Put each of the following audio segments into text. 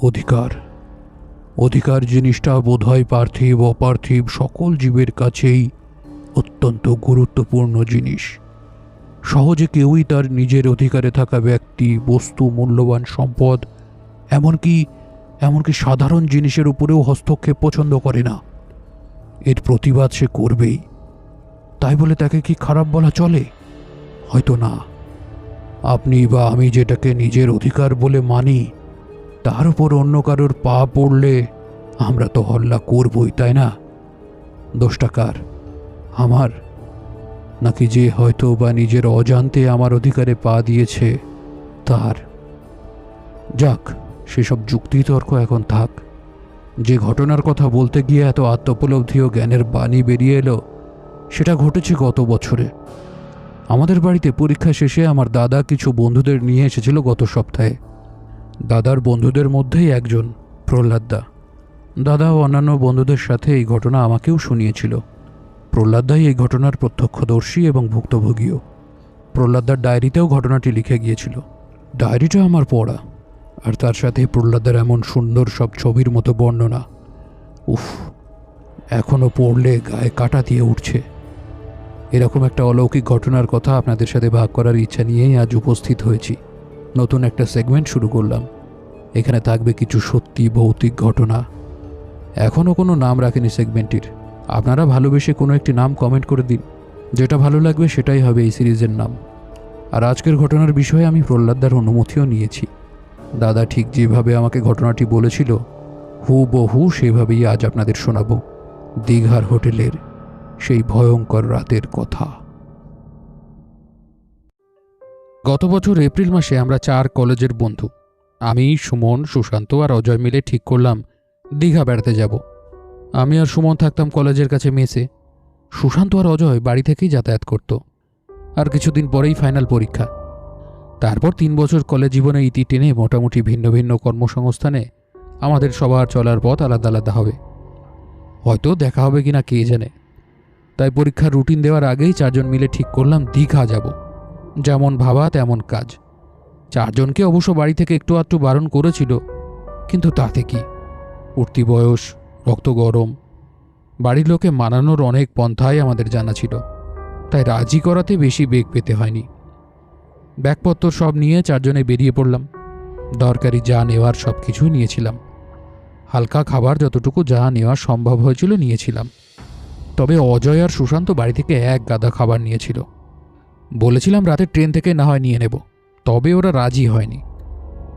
অধিকার। অধিকার জিনিসটা বোধহয় পার্থিব, অপার্থিব সকল জীবের কাছেই অত্যন্ত গুরুত্বপূর্ণ জিনিস। সহজে কেউই তার নিজের অধিকারে থাকা ব্যক্তি, বস্তু, মূল্যবান সম্পদ, এমনকি এমনকি সাধারণ জিনিসের উপরেও হস্তক্ষেপ পছন্দ করে না। এর প্রতিবাদ সে করবেই। তাই বলে তাকে কি খারাপ বলা চলে? হয়তো না। আপনি বা আমি যেটাকে নিজের অধিকার বলে মানি তার উপর অন্য কারোর পা পড়লে আমরা তো হল্লা করবই, তাই না? দোষটা কার? আমার? নাকি যে হয়তো বা নিজের অজান্তে আমার অধিকারে পা দিয়েছে, তার? যাক, সেসব যুক্তিতর্ক এখন থাক। যে ঘটনার কথা বলতে গিয়ে এত আত্মোপলব্ধি ও জ্ঞানের বাণী বেরিয়ে এলো, সেটা ঘটেছে গত বছরে। আমাদের বাড়িতে পরীক্ষা শেষে আমার দাদা কিছু বন্ধুদের নিয়ে এসেছিল গত সপ্তাহে। দাদার বন্ধুদের মধ্যেই একজন, প্রহ্লাদদা। দাদা ও অন্যান্য বন্ধুদের সাথে এই ঘটনা আমাকেও শুনিয়েছিল। প্রহ্লাদদাই এই ঘটনার প্রত্যক্ষদর্শী এবং ভুক্তভোগীও। প্রহ্লাদদার ডায়েরিতেও ঘটনাটি লিখে গিয়েছিল। ডায়েরিটা আমার পড়া, আর তার সাথে প্রহ্লাদের এমন সুন্দর সব ছবির মতো বর্ণনা। উফ এখনও পড়লে গায়ে কাটা দিয়ে উঠছে। এরকম একটা অলৌকিক ঘটনার কথা আপনাদের সাথে ভাগ করার ইচ্ছা নিয়েই আজ উপস্থিত হয়েছি। নতুন একটা সেগমেন্ট শুরু করলাম। এখানে থাকবে কিছু সত্যি ভৌতিক ঘটনা। এখনও কোনো নাম রাখেনি সেগমেন্টটির আপনারা ভালোবেসে কোনো একটি নাম কমেন্ট করে দিন। যেটা ভালো লাগবে সেটাই হবে এই সিরিজের নাম। আর আজকের ঘটনার বিষয়ে আমি প্রহ্লাদদার অনুমতিও নিয়েছি। দাদা ঠিক যেভাবে আমাকে ঘটনাটি বলেছিল হু বহু সেভাবেই আজ আপনাদের শোনাবো। দীঘার হোটেলের সেই ভয়ঙ্কর রাতের কথা। গত বছর এপ্রিল মাসে আমরা চার কলেজের বন্ধু। আমি, সুমন, সুশান্ত আর অজয় মিলে ঠিক করলাম, দীঘা বেড়াতে যাব। আমি আর সুমন থাকতাম কলেজের কাছে মেসে। সুশান্ত আর অজয় বাড়ি থেকেই যাতায়াত করত। আর কিছুদিন পরেই ফাইনাল পরীক্ষা। তারপর তিন বছর কলেজ জীবনে ইতি টেনে মোটামুটি ভিন্ন ভিন্ন কর্মসংস্থানে আমাদের সবার চলার পথ আলাদা আলাদা হবে। হয়তো দেখা হবে কিনা কে জানে। তাই পরীক্ষার রুটিন দেওয়ার আগেই চারজন মিলে ঠিক করলাম, দীঘা যাব। যেমন ভাবা, তেমন কাজ। চারজনকে অবশ্য বাড়ি থেকে একটু আধটু বারণ করেছিল, কিন্তু তাতে কি? উঠতি বয়স, রক্ত গরম। বাড়ির লোকে মানানোর অনেক পন্থাই আমাদের জানা ছিল, তাই রাজি করাতে বেশি বেগ পেতে হয়নি। ব্যাগপত্র সব নিয়ে চারজনে বেরিয়ে পড়লাম। দরকারি যা নেওয়ার সব কিছুই নিয়েছিলাম। হালকা খাবার যতটুকু যা নেওয়া সম্ভব হয়েছিল নিয়েছিলাম। তবে অজয় আর সুশান্ত বাড়ি থেকে এক গাদা খাবার নিয়েছিল। বলেছিলাম রাতে ট্রেন থেকে না হয় নিয়ে নেব, তবে ওরা রাজি হয়নি।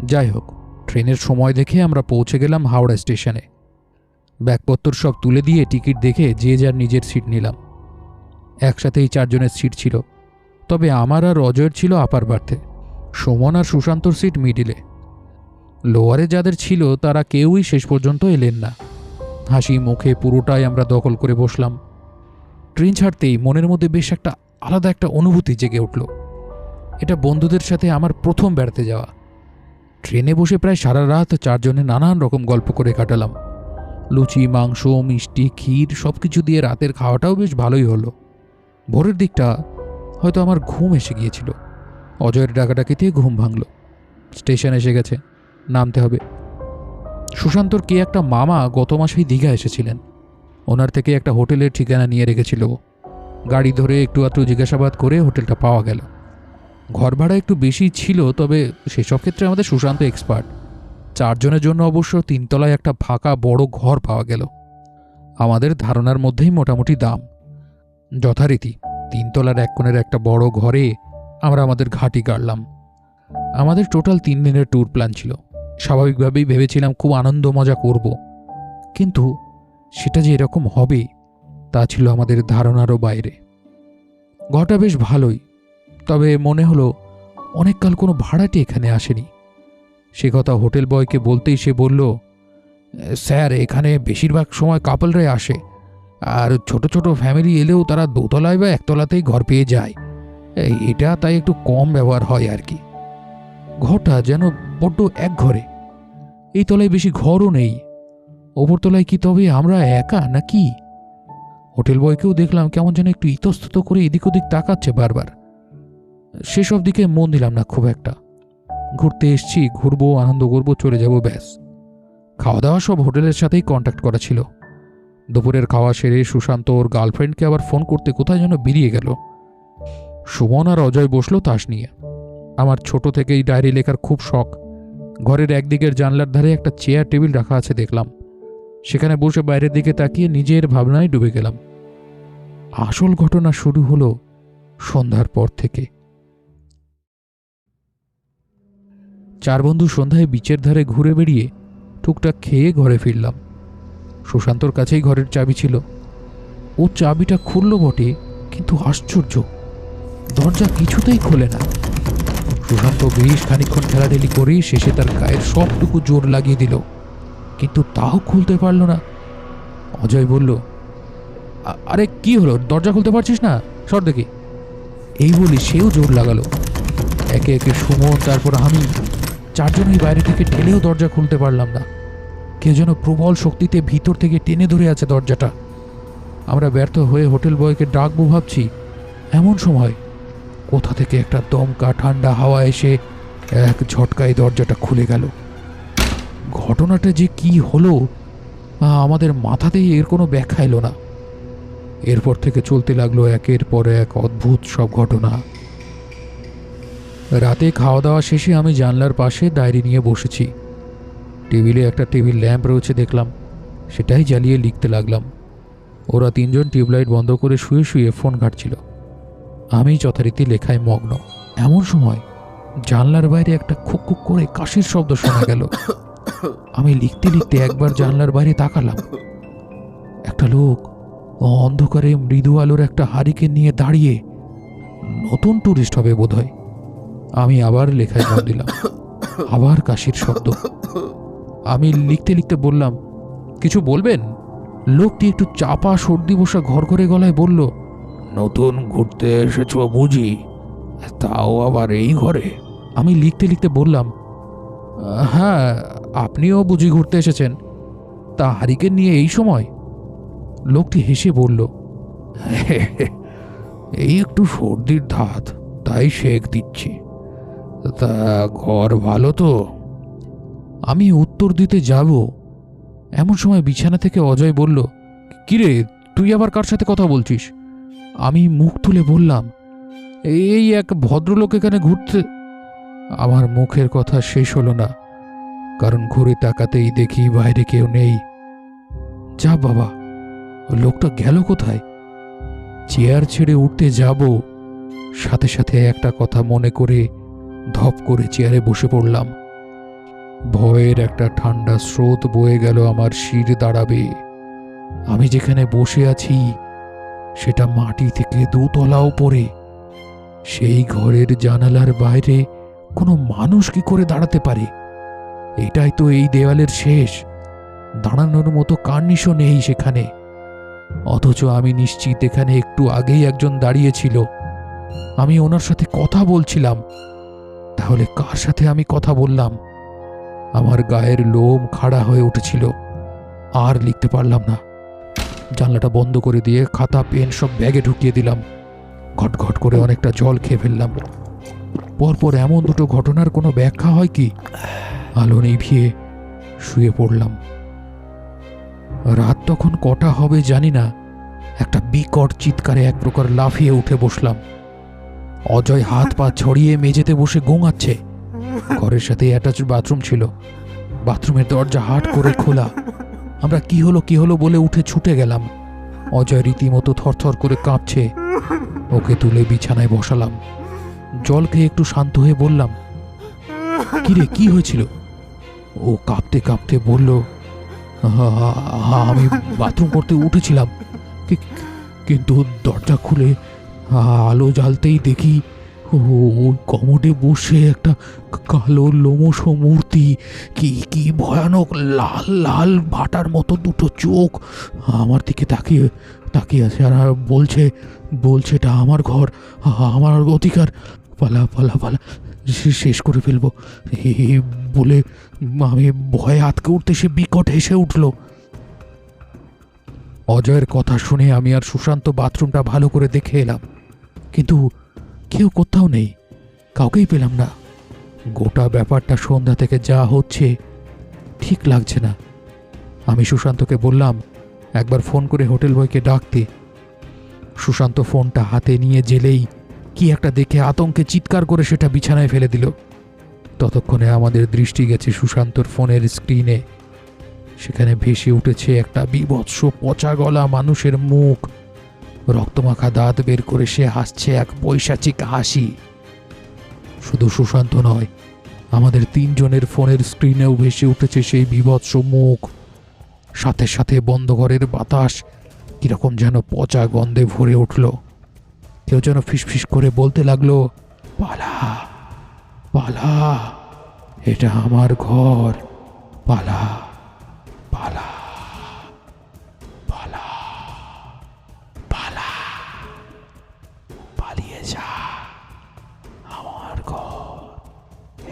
যাই হোক, ট্রেনের সময় দেখে আমরা পৌঁছে গেলাম হাওড়া স্টেশনে। ব্যাগপত্র সব তুলে দিয়ে টিকিট দেখে যে যার নিজের সিট নিলাম। একসাথেই চারজনের সিট ছিল, তবে আমার আর অজয়ের ছিল আপার বার্থে সুমন আর সুশান্তর সিট মিডিলে। লোয়ারে যাদের ছিল তারা কেউই শেষ পর্যন্ত এলেন না। হাসি মুখে পুরোটাই আমরা দখল করে বসলাম। ট্রেন ছাড়তেই মনের মধ্যে বেশ একটা আলাদা একটা অনুভূতি জেগে উঠল। এটা বন্ধুদের সাথে আমার প্রথম বেড়াতে যাওয়া। ট্রেনে বসে প্রায় সারা রাত চারজনে নানান রকম গল্প করে কাটালাম। লুচি, মাংস, মিষ্টি, ক্ষীর সব কিছু দিয়ে রাতের খাওয়াটাও বেশ ভালোই হলো। ভোরের দিকটা হয়তো আমার ঘুম এসে গিয়েছিল। অজয়ের ডাকাডাকিতে ঘুম ভাঙল। স্টেশন এসে গেছে। নামতে হবে। সুশান্তর কে একটা মামা গত মাসেই দীঘা এসেছিলেন। ওনার থেকে একটা হোটেলের ঠিকানা নিয়ে রেখেছিল ও। গাড়ি ধরে একটু আধটু জিজ্ঞাসাবাদ করে হোটেলটা পাওয়া গেল। ঘর ভাড়া একটু বেশি ছিল, তবে সেসব ক্ষেত্রে আমাদের সুশান্ত এক্সপার্ট চারজনের জন্য অবশ্য তিনতলায় একটা ফাঁকা বড় ঘর পাওয়া গেল। আমাদের ধারণার মধ্যেই মোটামুটি দাম। যথারীতি, তিনতলার এক কোণের একটা বড় ঘরে আমরা আমাদের ঘাঁটি গাড়লাম। আমাদের টোটাল তিন দিনের ট্যুর প্ল্যান ছিল। স্বাভাবিকভাবেই ভেবেছিলাম খুব আনন্দ মজা করব। কিন্তু সেটা যে এরকম হবে তা ছিল আমাদের ধারণারও বাইরে। ঘরটা বেশ ভালোই, তবে মনে হলো অনেককাল কোনো ভাড়াটি এখানে আসেনি। সে কথা হোটেল বয়কে বলতেই সে বলল, স্যার, এখানে বেশিরভাগ সময় কাপলরাই আসে, আর ছোট ছোট ফ্যামিলি এলেও তারা দোতলায় বা একতলাতেই ঘর পেয়ে যায়। এটা তাই একটু কম ব্যবহার হয় আর কি। ঘরটা যেন বড্ড এক ঘরে। এই তলায় বেশি ঘরও নেই। ওপর তলায় কি তবে আমরা একা, নাকি হোটেল বয়কেও দেখলাম কেমন যেন একটু ইতস্তত করে এদিক ওদিক তাকাচ্ছে বারবার। সেসব দিকে মন দিলাম না খুব একটা। ঘুরতে এসছি, ঘুরবো, আনন্দ করব, চলে যাব, ব্যাস। খাওয়া দাওয়া সব হোটেলের সাথেই কন্ট্যাক্ট করা ছিল। দুপুরের খাওয়া সেরে সুশান্ত ওর গার্লফ্রেন্ডকে আবার ফোন করতে কোথায় যেন বেরিয়ে গেল। সুমন আর অজয় বসল তাস নিয়ে। আমার ছোট থেকেই ডায়েরি লেখার খুব শখ। ঘরের একদিকের জানলার ধারে একটা চেয়ার টেবিল রাখা আছে দেখলাম। সেখানে বসে বাইরের দিকে তাকিয়ে নিজের ভাবনায় ডুবে গেলাম। আসল ঘটনা শুরু হলো সন্ধ্যার পর থেকে। চার বন্ধু সন্ধ্যায় বিচের ধারে ঘুরে বেরিয়ে টুকটাক খেয়ে ঘরে ফিরলাম। সুশান্তর কাছেই ঘরের চাবি ছিল। ও চাবিটা খুলল বটে, কিন্তু আশ্চর্য, দরজা কিছুতেই খোলে না। সুশান্ত বেশ খানিক্ষণ ঠেলাঠেলি করেই শেষে তার গায়ের সবটুকু জোর লাগিয়ে দিল। কিন্তু তাও খুলতে পারল না। অজয় বলল আরে কি হলো? দরজা খুলতে পারছিস না? সর দেখি। এই বলে সেও জোর লাগালো। একে একে সুমন, তারপর আমি, চারজনই বাইরে থেকে ঠেলেও দরজা খুলতে পারলাম না। কে যেন প্রবল শক্তিতে ভিতর থেকে টেনে ধরে আছে দরজাটা। আমরা ব্যর্থ হয়ে হোটেল বয়কে ডাকবো ভাবছি। এমন সময়, কোথা থেকে একটা দমকা ঠান্ডা হাওয়া এসে এক ঝটকায় দরজাটা খুলে গেল। ঘটনাটা যে কি হলো আমাদের মাথাতেই এর কোনো ব্যাখ্যা এলো না। এরপর থেকে চলতে লাগল একের পর এক অদ্ভুত সব ঘটনা। রাতে খাওয়া দাওয়া শেষে আমি জানলার পাশে ডায়েরি নিয়ে বসেছি। টেবিলে একটা টেবিল ল্যাম্প রয়েছে দেখলাম, সেটাই জ্বালিয়ে লিখতে লাগলাম। ওরা তিনজন টিউবলাইট বন্ধ করে শুয়ে শুয়ে ফোন ঘাটছিল। আমি যথারীতি লেখায় মগ্ন। এমন সময় জানলার বাইরে একটা খুক খুক করে কাশির শব্দ শোনা গেল। আমি লিখতে লিখতে একবার জানলার বাইরে তাকালাম। একটা লোক অন্ধকারে মৃদু আলোর একটা হারিকেন নিয়ে দাঁড়িয়ে নতুন টুরিস্ট হবে বোধহয়। আমি আবার লেখায় মন দিলাম, আবার কাশির শব্দ। আমি লিখতে লিখতে বললাম, কিছু বলবেন? লোকটি একটু চাপা, সর্দি বসা ঘর ঘরে গলায় বলল, নতুন ঘুরতে এসেছ বুঝি? তাও আবার এই ঘরে? আমি লিখতে লিখতে বললাম হ্যাঁ আপনিও বুঝি ঘুরতে এসেছেন? তা হারিকেন নিয়ে এই সময়? লোকটি হেসে বলল এই একটু সর্দির ধাত, তাই শেক দিচ্ছি। তা ঘর ভালো তো? আমি উত্তর দিতে যাব। এমন সময় বিছানা থেকে অজয় বলল কিরে তুই আবার কার সাথে কথা বলছিস? আমি মুখ তুলে বললাম, এই এক ভদ্রলোক এখানে ঘুরতে আমার মুখের কথা শেষ হলো না। কারণ ঘুরে তাকাতেই দেখি বাইরে কেউ নেই। যা বাবা, লোকটা গেল কোথায়? চেয়ার ছেড়ে উঠতে যাব। সাথে সাথে একটা কথা মনে করে ধপ করে চেয়ারে বসে পড়লাম। ভয়ের একটা ঠান্ডা স্রোত বয়ে গেল আমার শির দাঁড়াবে। আমি যেখানে বসে আছি, সেটা মাটি থেকে দুতলা উপরে সেই ঘরের জানালার বাইরে কোনো মানুষ কি করে দাঁড়াতে পারে? এটাই তো এই দেওয়ালের শেষ। দাঁড়ানোর মতো কার্নিশও নেই সেখানে। অথচ আমি নিশ্চিত এখানে একটু আগেই একজন দাঁড়িয়েছিল। আমি ওনার সাথে কথা বলছিলাম। তাহলে কার সাথে আমি কথা বললাম? আমার গায়ের লোম খাড়া হয়ে উঠেছিল। আর লিখতে পারলাম না। জানলাটা বন্ধ করে দিয়ে খাতা, পেন সব ব্যাগে ঢুকিয়ে দিলাম। ঘট ঘট করে অনেকটা জল খেয়ে ফেললাম। পরপর এমন দুটো ঘটনার কোনো ব্যাখ্যা হয় কি? আলো নিভিয়ে শুয়ে পড়লাম। রাত তখন কটা হবে জানি না, একটা বিকট চিৎকারে এক প্রকার লাফিয়ে উঠে বসলাম। অজয় হাত পা ছড়িয়ে মেঝেতে বসে গোঙাচ্ছে ঘরের সাথে অ্যাটাচ বাথরুম ছিল। বাথরুমের দরজা হাট করে খোলা। আমরা কি হলো কি হলো বলে উঠে ছুটে গেলাম। অজয় রীতিমতো থরথর করে কাঁপছে। ওকে তুলে বিছানায় বসালাম। জল খেয়ে একটু শান্ত হয়ে বললাম, কিরে, কি হয়েছিল? ও কাঁপতে কাঁপতে বলল "আ- আ- আমি বাথরুম করতে উঠেছিলাম। কিন্তু দরজা খুলে আলো জ্বালতেই দেখি ওই কমোডে বসে একটা কালো লোমস মূর্তি। কি কি ভয়ানক লাল লাল ভাটার মতো দুটো চোখ। আমার দিকে তাকিয়ে তাকিয়ে আছে আর বলছে বলছে, এটা আমার ঘর, আমার অধিকার। পালা পালা পালা শেষ করে ফেলব। বলে আমি ভয়ে আতকে উঠতে সে বিকট হেসে উঠল। অজয়ের কথা শুনে আমি আর সুশান্ত বাথরুমটা ভালো করে দেখে এলাম। কিন্তু কেউ কোথাও নেই, কাউকেই পেলাম না। গোটা ব্যাপারটা সন্ধ্যা থেকে যা হচ্ছে ঠিক লাগছে না। আমি সুশান্তকে বললাম, একবার ফোন করে হোটেল বয়কে ডাকতে। সুশান্ত ফোনটা হাতে নিয়ে জেলেই কি একটা দেখে আতঙ্কে চিৎকার করে সেটা বিছানায় ফেলে দিল। ততক্ষণে আমাদের দৃষ্টি গেছে সুশান্তর ফোনের স্ক্রিনে। সেখানে ভেসে উঠেছে একটা বিভৎস পচা গলা মানুষের মুখ। রক্তমাখা দাঁত বের করে সে হাসছে এক বৈশাচিক হাসি। শুধু সুশান্ত নয়, আমাদের তিনজনের ফোনের স্ক্রিনেও ভেসে উঠেছে সেই বিভৎস মুখ। সাথে সাথে বন্ধ ঘরের বাতাস কীরকম যেন পচা গন্ধে ভরে উঠল। কেউ যেন ফিসফিস করে বলতে লাগল, পালা পালা, এটা আমার ঘর। পালা পালা পালা পালা, পালিয়ে যা। আমার ঘর,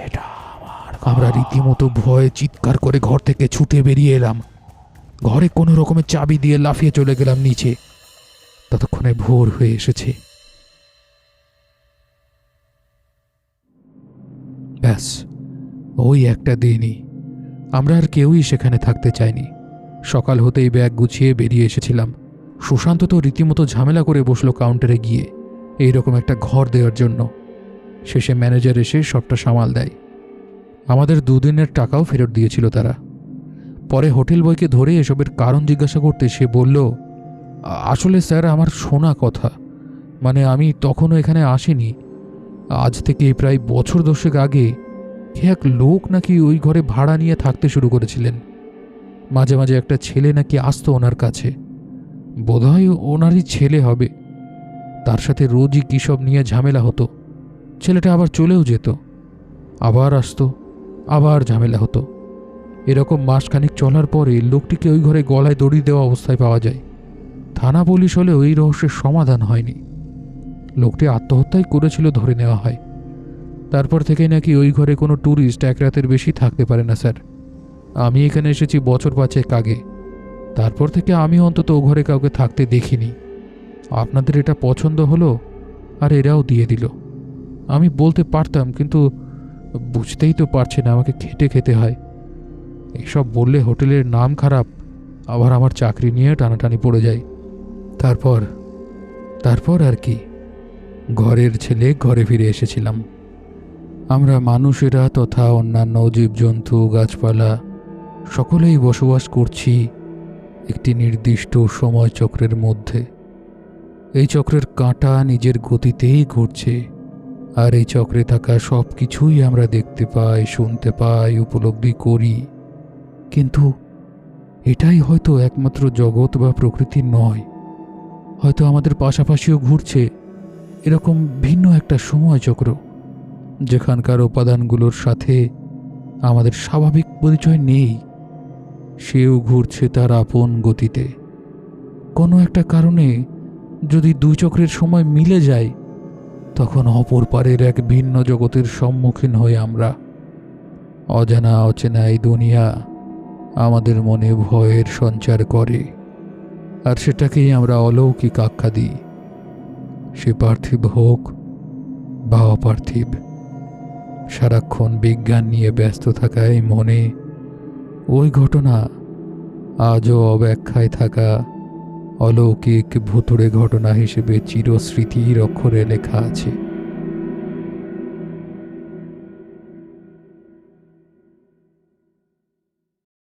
এটা আমার আমরা রীতিমতো ভয়ে চিৎকার করে ঘর থেকে ছুটে বেরিয়ে এলাম। ঘরে কোনো রকমের চাবি দিয়ে লাফিয়ে চলে গেলাম নিচে। ততক্ষণে ভোর হয়ে এসেছে। ব্যাস, ওই একটা দিনই। আমরা আর কেউই সেখানে থাকতে চাইনি। সকাল হতেই ব্যাগ গুছিয়ে বেরিয়ে এসেছিলাম। সুশান্ত তো রীতিমতো ঝামেলা করে বসল কাউন্টারে গিয়ে এই রকম একটা ঘর দেওয়ার জন্য। শেষে ম্যানেজার এসে সবটা সামাল দেয়। আমাদের দুদিনের টাকাও ফেরত দিয়েছিল তারা। পরে হোটেল বয়কে ধরে এসবের কারণ জিজ্ঞাসা করতে সে বলল আসলে স্যার, আমার শোনা কথা। মানে আমি তখনও এখানে আসিনি। আজ থেকে প্রায় বছর দশেক আগে কে এক লোক নাকি ওই ঘরে ভাড়া নিয়ে থাকতে শুরু করেছিলেন। মাঝে মাঝে একটা ছেলে নাকি আসতো ওনার কাছে। বোধহয় ওনারই ছেলে হবে। তার সাথে রোজই কী সব নিয়ে ঝামেলা হতো। ছেলেটা আবার চলেও যেত। আবার আসতো, আবার ঝামেলা হতো। এরকম মাসখানিক চলার পরে লোকটিকে ওই ঘরে গলায় দড়ি দেওয়া অবস্থায় পাওয়া যায়। থানা পুলিশ হলেও এই রহস্যের সমাধান হয়নি। লোকটি আত্মহত্যাই করেছিল ধরে নেওয়া হয়। তারপর থেকে নাকি ওই ঘরে কোনো ট্যুরিস্ট এক রাতের বেশি থাকতে পারে না, স্যার। আমি এখানে এসেছি বছর পাঁচেক আগে। তারপর থেকে আমি অন্তত ও ঘরে কাউকে থাকতে দেখিনি। আপনাদের এটা পছন্দ হলো আর এরাও দিয়ে দিল। আমি বলতে পারতাম, কিন্তু বুঝতেই তো পারছে না আমাকে খেটে খেতে হয়। এসব বললে হোটেলের নাম খারাপ, আবার আমার চাকরি নিয়ে টানাটানি পড়ে যায়। তারপর তারপর আর কি? ঘরের ছেলে ঘরে ফিরে এসেছিলাম। আমরা মানুষেরা তথা অন্যান্য জীবজন্তু, গাছপালা, সকলেই বসবাস করছি একটি নির্দিষ্ট সময় চক্রের মধ্যে। এই চক্রের কাঁটা নিজের গতিতেই ঘুরছে আর এই চক্রে থাকা সব কিছুই আমরা দেখতে পাই, শুনতে পাই, উপলব্ধি করি। কিন্তু এটাই হয়তো একমাত্র জগৎ বা প্রকৃতি নয়। হয়তো আমাদের পাশাপাশিও ঘুরছে। এরকম ভিন্ন একটা সময় চক্র যেখানকার উপাদানগুলোর সাথে আমাদের স্বাভাবিক পরিচয় নেই। সেও ঘুরছে তার আপন গতিতে। কোনো একটা কারণে যদি দুই চক্রের সময় মিলে যায়, তখন অপর পারের এক ভিন্ন জগতের সম্মুখীন হই আমরা। অজানা অচেনা এই দুনিয়া আমাদের মনে ভয়ের সঞ্চার করে, আর সেটাকেই আমরা অলৌকিক আখ্যা দিই। সে পার্থিব হোক বা অপার্থিব, সারাক্ষণ বিজ্ঞান নিয়ে ব্যস্ত থাকায় মনে, ওই ঘটনা আজও অব্যাখ্যায় থাকা অলৌকিক ভুতুড়ে ঘটনা হিসেবে চিরস্মৃতির অক্ষরে লেখা আছে।